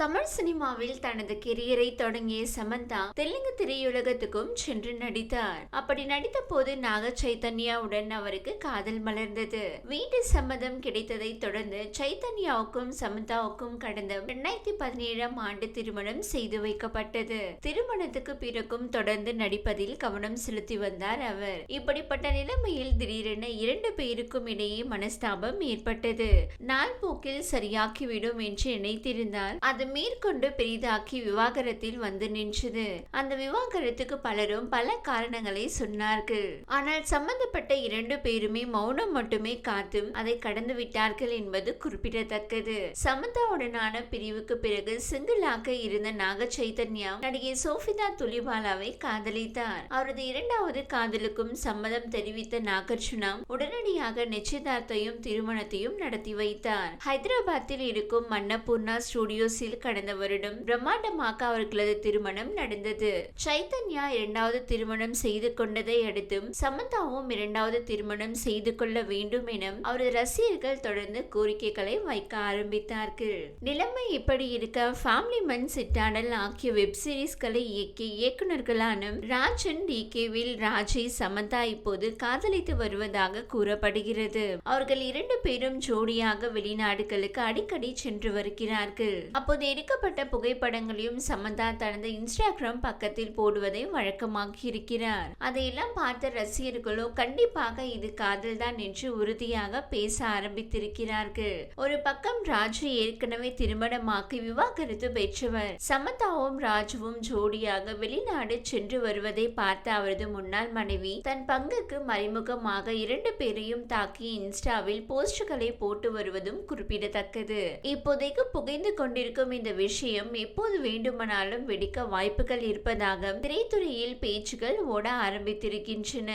தமிழ் சினிமாவில் தனது கெரியரை தொடங்கிய சமந்தா தெலுங்கு திரையுலகத்துக்கும் சென்று நடித்தார். அப்படி நடித்த போது நாக சைத்தன்யாவுடன் அவருக்கு காதல் மலர்ந்தது. வீட்டு சம்மதம் கிடைத்ததை தொடர்ந்து சைத்தன்யாவுக்கும் சமந்தாவுக்கும் கடந்த இரண்டாயிரத்தி பதினேழாம் ஆண்டு திருமணம் செய்து வைக்கப்பட்டது. திருமணத்துக்கு பிறகும் தொடர்ந்து நடிப்பதில் கவனம் செலுத்தி வந்தார் அவர். இப்படிப்பட்ட நிலைமையில் திடீரென இரண்டு பேருக்கும் இடையே மனஸ்தாபம் ஏற்பட்டது. நாள் போக்கில் சரியாக்கிவிடும் என்று நினைத்திருந்தால் அது மேற்கொண்டு பெரிதாக்கி விவாகரத்தில் வந்து நின்றது. அந்த விவாகரத்துக்கு பலரும் பல காரணங்களை சொன்னார்கள். ஆனால் சம்பந்தப்பட்ட இரண்டு பேருமே மௌனம் மட்டுமே காத்தும் அதை கடந்து விட்டார்கள் என்பது குறிப்பிடத்தக்கது. சமந்தாவுடனான பிரிவுக்கு பிறகு சிங்கிளாக இருந்த நாக சைதன்யா நடிகை சோஃபிதா துலிபாலாவை காதலித்தார். அவரது இரண்டாவது காதலுக்கும் சம்மதம் தெரிவித்த நாகார்ஜுனா உடனடியாக நிச்சயதார்த்தையும் திருமணத்தையும் நடத்தி வைத்தார். ஹைதராபாத்தில் இருக்கும் மன்னபூர்ணா ஸ்டுடியோஸில் கடந்த வருடம் பிரம்மாண்டமாக அவர்களது திருமணம் நடந்தது. சைத்தன்யா இரண்டாவது திருமணம் செய்து கொண்டதை அடுத்தும் சமந்தாவும் இரண்டாவது திருமணம் செய்து கொள்ள வேண்டும் என அவரது ரசிகர்கள் தொடர்ந்து கோரிக்கைகளை வைக்க ஆரம்பித்தார்கள். நிலைமை இப்படி இருக்க ஃபேமிலி மன் சிட்டாடல் ஆகிய வெப் சீரிஸ்களை இயக்கிய இயக்குநர்களான ராஜன் டி கேவில் ராஜை சமந்தா இப்போது காதலித்து வருவதாக கூறப்படுகிறது. அவர்கள் இரண்டு பேரும் ஜோடியாக வெளிநாடுகளுக்கு அடிக்கடி சென்று வருகிறார்கள். அப்போது எடுக்கப்பட்ட புகைப்படங்களையும் சமந்தா தனது இன்ஸ்டாகிராம் பக்கத்தில் போடுவதை வழக்கமாக்கி இருக்கிறார் அதையெல்லாம் பார்த்த ரசிகர்களோ கண்டிப்பாக இது காதல்தான் என்று உறுதியாக பேச ஆரம்பித்திருக்கிறார்கள். ஒரு பக்கம் ராஜு ஏற்கனவே திருமணமாக்கி விவாகரத்து பெற்றவர். சமந்தாவும் ராஜுவும் ஜோடியாக வெளிநாடு சென்று வருவதை பார்த்த அவரது முன்னாள் மனைவி தன் பங்குக்கு மறைமுகமாக இரண்டு பேரையும் தாக்கி இன்ஸ்டாவில் போஸ்டுகளை போட்டு வருவதும் குறிப்பிடத்தக்கது. இப்போதைக்கு புகைந்து கொண்டிருக்கும் இந்த விஷயம் எப்போது வேண்டுமானாலும் வெடிக்க வாய்ப்புகள் இருப்பதாக திரைத்துறையில் பேச்சுகள் ஓட ஆரம்பித்திருக்கின்றன.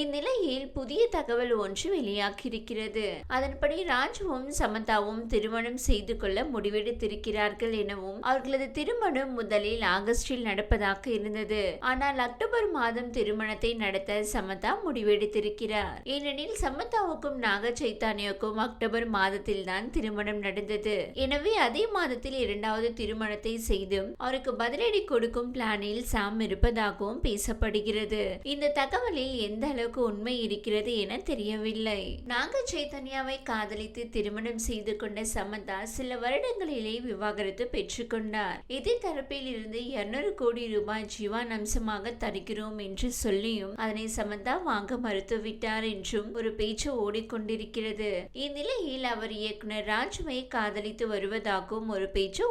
இந்நிலையில் புதிய தகவல் ஒன்று வெளியாகியிருக்கிறது. அதன்படி ராஜுவும் சமந்தாவும் திருமணம் செய்து கொள்ள முடிவெடுத்திருக்கிறார்கள் எனவும் அவர்களது திருமணம் முதலில் ஆகஸ்டில் நடப்பதாக இருந்தது. ஆனால் அக்டோபர் மாதம் திருமணத்தை நடத்த சமந்தா முடிவெடுத்திருக்கிறார். ஏனெனில் சமந்தாவுக்கும் நாக சைத்தானியாவுக்கும் அக்டோபர் மாதத்தில் தான் திருமணம் நடந்தது. எனவே அதே மாதத்தில் இரண்டு இரண்டாவது திருமணத்தை செய்தும் அவருக்கு பதிலடி கொடுக்கும் பிளானில் சாம் இருப்பதாகவும் பேசப்படுகிறது. இந்த தகவலில் எந்த அளவுக்கு உண்மை இருக்கிறது என தெரியவில்லை. நாக சைத்தன்யாவை காதலித்து திருமணம் செய்து கொண்ட சமந்தா சில வருடங்களிலே விவாகரத்து பெற்றுக்கொண்டார். இதே தரப்பில் இருந்து இருநூறு கோடி ரூபாய் ஜீவான் அம்சமாக தருகிறோம் என்று சொல்லியும் அதனை சமந்தா வாங்க மறுத்துவிட்டார் என்றும் ஒரு பேச்சு ஓடிக்கொண்டிருக்கிறது. இந்நிலையில் அவர் இயக்குனர் ராஜுவை காதலித்து வருவதாகவும் ஒரு பேச்சு